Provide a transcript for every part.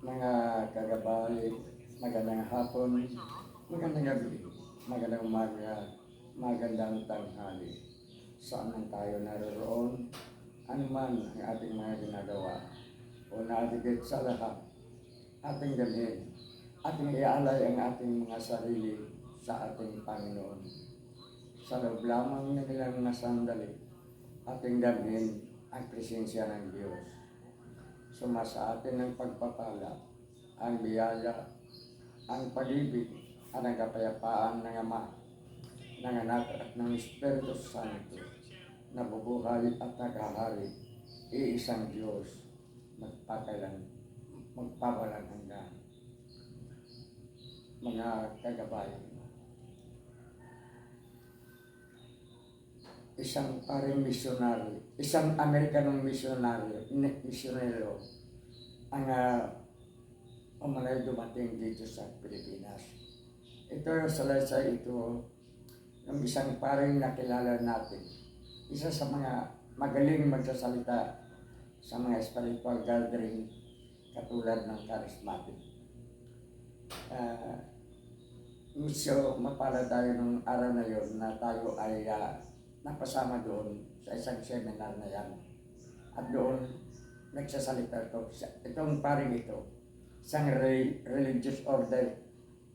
mga kagabay, magandang hapon, magandang gabi, magandang umaga, magandang tanghali. Saan man tayo naroon, ano man ang ating mga ginagawa, o natigit sa lahat, ating dalhin, ating ialay ang ating mga sarili sa ating Panginoon. Sa loob lamang na nilang mga sandali, ating dalhin ang presensya ng Diyos. Sumasa atin ng pagpapala, ang biyaya, ang pag-ibig, at ang kapayapaan ng Ama, ng Anak at ng Espiritu Santo, na bubuhay at naghahari, iisang Diyos, magpakailan, magpawalang hanggan. Mga kagabayan, isang paring missionary, isang Amerikanong missionary, misyonero, ang uh, umalay dumating dito sa Pilipinas. Ito sa lasa ito, ng isang paring nakilala natin. Isa sa mga magaling magsasalita sa mga spiritual gathering katulad ng charismatic. Uh, so, mapala tayo nung araw na yon na tayo ay uh, napasama doon sa isang seminar na yan. At doon, nagsasalita ito. Itong paring ito, isang re- religious order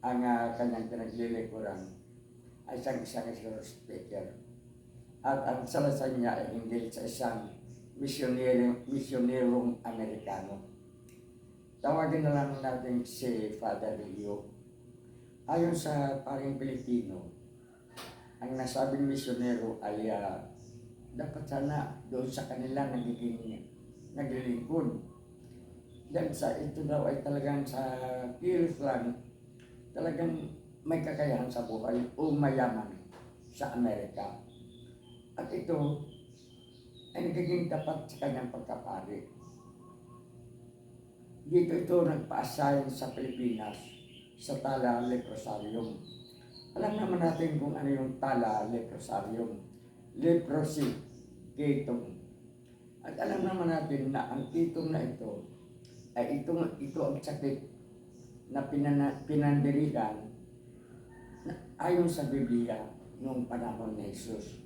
ang uh, kanyang pinaglilikuran ay isang isang speaker. At ang salasan niya ay hindi sa isang misyonero, misyonerong Amerikano. Tawagin na lang natin si Father Leo. Ayon sa paring Pilipino, ang nasabing misyonero ay uh, dapat sana doon sa kanila nagiging naglilingkod. Dahil sa ito daw ay talagang sa kilos lang, talagang may kakayahan sa buhay o mayaman sa Amerika. At ito ay nagiging tapat sa kanyang pagkapari. Dito ito nagpa-assign sa Pilipinas sa Tala Leprosarium. Alam naman natin kung ano yung Tala Leprosarium. Leprosy, ketong. At alam naman natin na ang ketong na ito ay ito, ito ang sakit na pinana, pinandirigan na ayon sa Biblia noong panahon ni Jesus.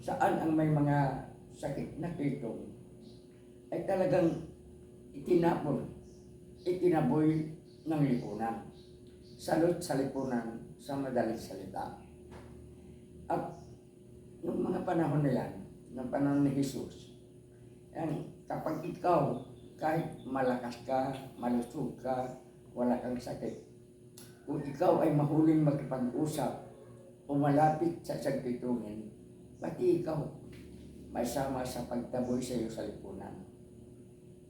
Saan ang may mga sakit na ketong ay talagang itinapon, itinaboy ng lipunan. Salot sa lipunan sa madaling salita. At noong mga panahon na yan, ng panahon ni Jesus, yan, kapag ikaw, kahit malakas ka, malusog ka, wala kang sakit, kung ikaw ay mahuling magpag-usap o malapit sa sagpitungin, pati ikaw may sama sa pagtaboy sa iyo sa lipunan.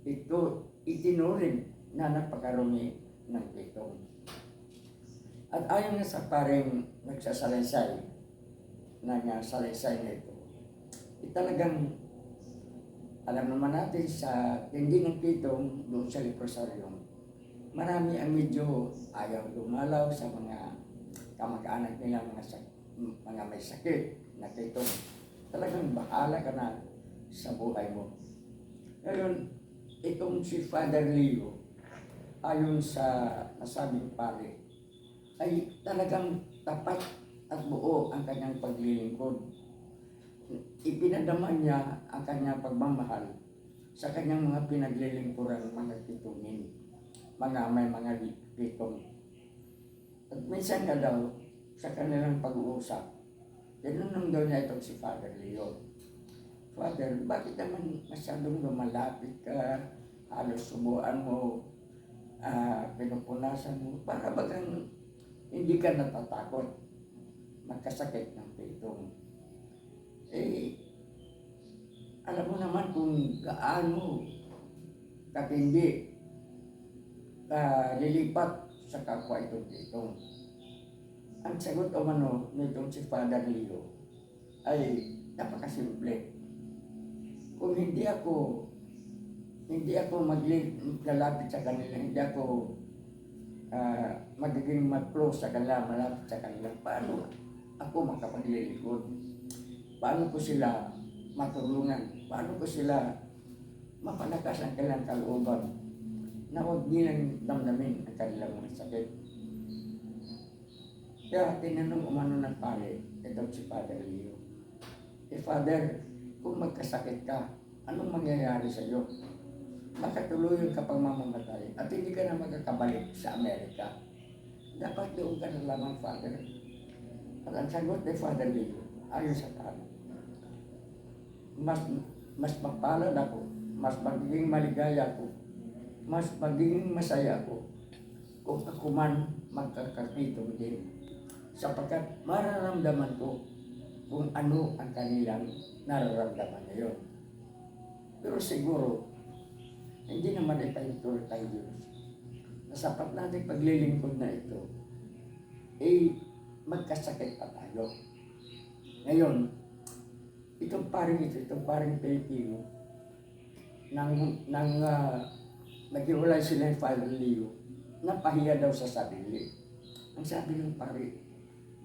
Ito itinuring na napakarumi ng pitong. At ayon na sa paring nagsasalaysay ng uh, salaysay na ito, eh, talagang alam naman natin sa tindi ng pitong doon sa leprosaryum, marami ang medyo ayaw dumalaw sa mga kamag-anak nila mga, sak- mga may sakit na pitong. Talagang bahala ka na sa buhay mo. Ngayon, itong si Father Leo, ayon sa nasabing pare, ay talagang tapat at buo ang kanyang paglilingkod. Ipinadama niya ang kanyang pagmamahal sa kanyang mga pinaglilingkuran mga pitungin, mga may mga pitong. At minsan nga daw, sa kanilang pag-uusap, tinanong daw niya itong si Father Leo. Father, bakit naman masyadong lumalapit ka, halos subuan mo, uh, pinupunasan mo, para bagang hindi ka natatakot magkasakit ng pitong. Eh, alam mo naman kung gaano katindi uh, lilipat sa kapwa itong pitong. Ang sagot o mano nitong si Father Leo ay napakasimple. Kung hindi ako hindi ako maglalapit sa kanila, hindi ako uh, magiging mag-close sa kanila, malapit sa kanila, paano ako makapaglilingkod? Paano ko sila matulungan? Paano ko sila mapalakas ang kanilang kalooban? na huwag nilang damdamin ang kanilang mga sakit. Kaya tinanong umano ng pare, ito si Father Leo. Eh Father, kung magkasakit ka, anong mangyayari sa iyo? Makatuluyan ka pang mamamatay at hindi ka na magkakabalik sa Amerika. Dapat doon ka na lamang, Father. At ang sagot ni Father Leo, ayon sa tao, mas mas mapalad ako, mas magiging maligaya ako, mas magiging masaya ako kung ako man magkakakitong din sapagkat mararamdaman ko kung ano ang kanilang nararamdaman ngayon. Pero siguro, hindi naman ipahintulot tayo Diyos na sapat natin paglilingkod na ito, eh, magkasakit pa tayo. Ngayon, itong paring ito, itong paring Pilipino, nang, nang uh, naghiwalay sila ng Father Leo, napahiya daw sa sarili. Ang sabi ng pare,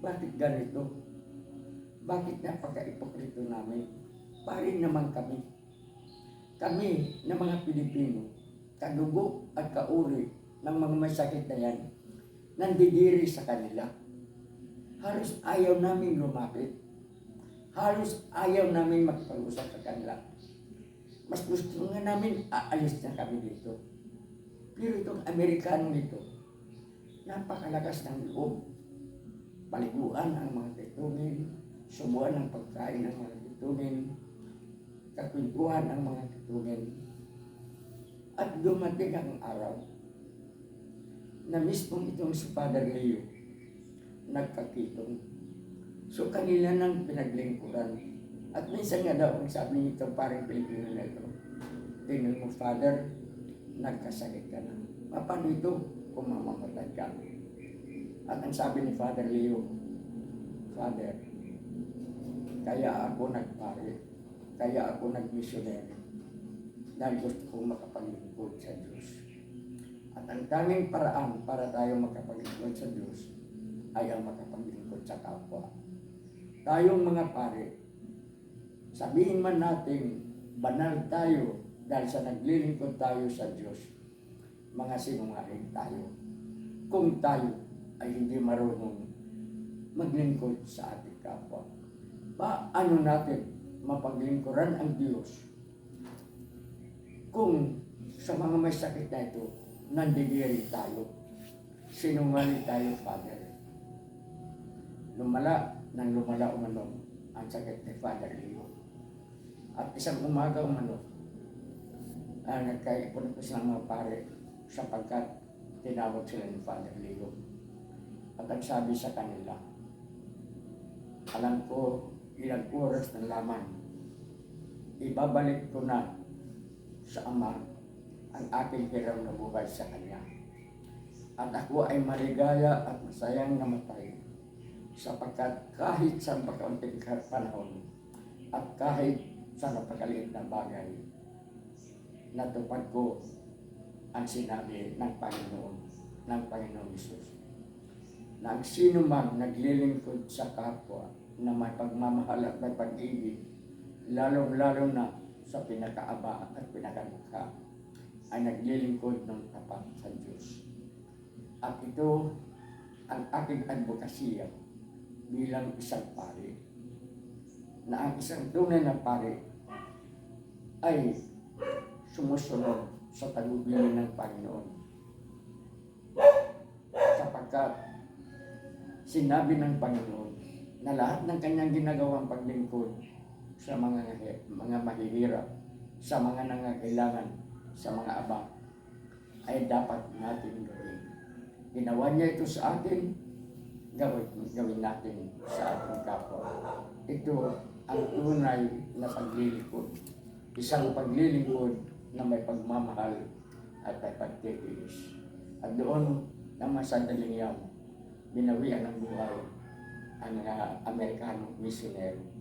bakit ganito? Bakit napaka-ipokrito namin? Pare naman kami. Kami na mga Pilipino, kadugo at kauri ng mga may sakit na yan, nandidiri sa kanila. Halos ayaw namin lumapit. Halos ayaw namin makipag-usap sa kanila. Mas gusto nga namin aalis na kami dito. Pero itong Amerikano nito, napakalakas ng loob. Paliguan ang mga titungin, subuan ang pagkain ng mga titungin, kakwentuhan ang mga titungin. At dumating ang araw na mismong itong si Father Leo nagkakitong. So kanila nang pinaglingkuran. At minsan nga daw, ang sabi nito parang Pilipino na ito, tingnan mo, Father, nagkasakit ka na. Paano ito kung mamamatay ka? At ang sabi ni Father Leo, Father, kaya ako nagpare, kaya ako nagmissionary, dahil gusto kong makapaglingkod sa Diyos. At ang tanging paraan para tayo makapaglingkod sa Diyos ay ang makapaglingkod sa kapwa. Tayong mga pare, sabihin man natin, banal tayo dahil sa naglilingkod tayo sa Diyos, mga sinungaling tayo. Kung tayo ay hindi marunong maglingkod sa ating kapwa. Paano natin mapaglingkuran ang Diyos kung sa mga may sakit na ito, nandidiri tayo, sinungaling tayo, Father. Lumala nang lumala umano ang sakit ni Father Leo. At isang umaga umano, uh, nagkaipon ko sa mga pare sapagkat tinawag sila ni Father Leo. At ang sabi sa kanila, alam ko ilang oras na lamang, ibabalik ko na sa Ama ang aking hiram na buhay sa Kanya. At ako ay maligaya at masayang namatay sapagkat kahit sa pagkaunting panahon at kahit sa napakaliit na bagay, natupad ko ang sinabi ng Panginoon, ng Panginoon Jesus. Na ang sino man naglilingkod sa kapwa na may pagmamahal at may pag-ibig, lalong-lalo na sa pinakaaba at pinakamukha, ay naglilingkod ng tapat sa Diyos. At ito ang aking advokasya bilang isang pare na ang isang tunay na pare ay sumusunod sa tagubilin ng Panginoon. Sapagkat sinabi ng Panginoon na lahat ng kanyang ginagawang paglingkod sa mga mga mahihirap, sa mga nangangailangan, sa mga aba, ay dapat natin gawin. Ginawa niya ito sa atin, gawin, gawin natin sa ating kapwa. Ito ang tunay na paglilingkod. Isang paglilingkod na may pagmamahal at may pagtitiis. At doon naman sa daling yan, binawian ng buhay ang uh, Amerikanong missionary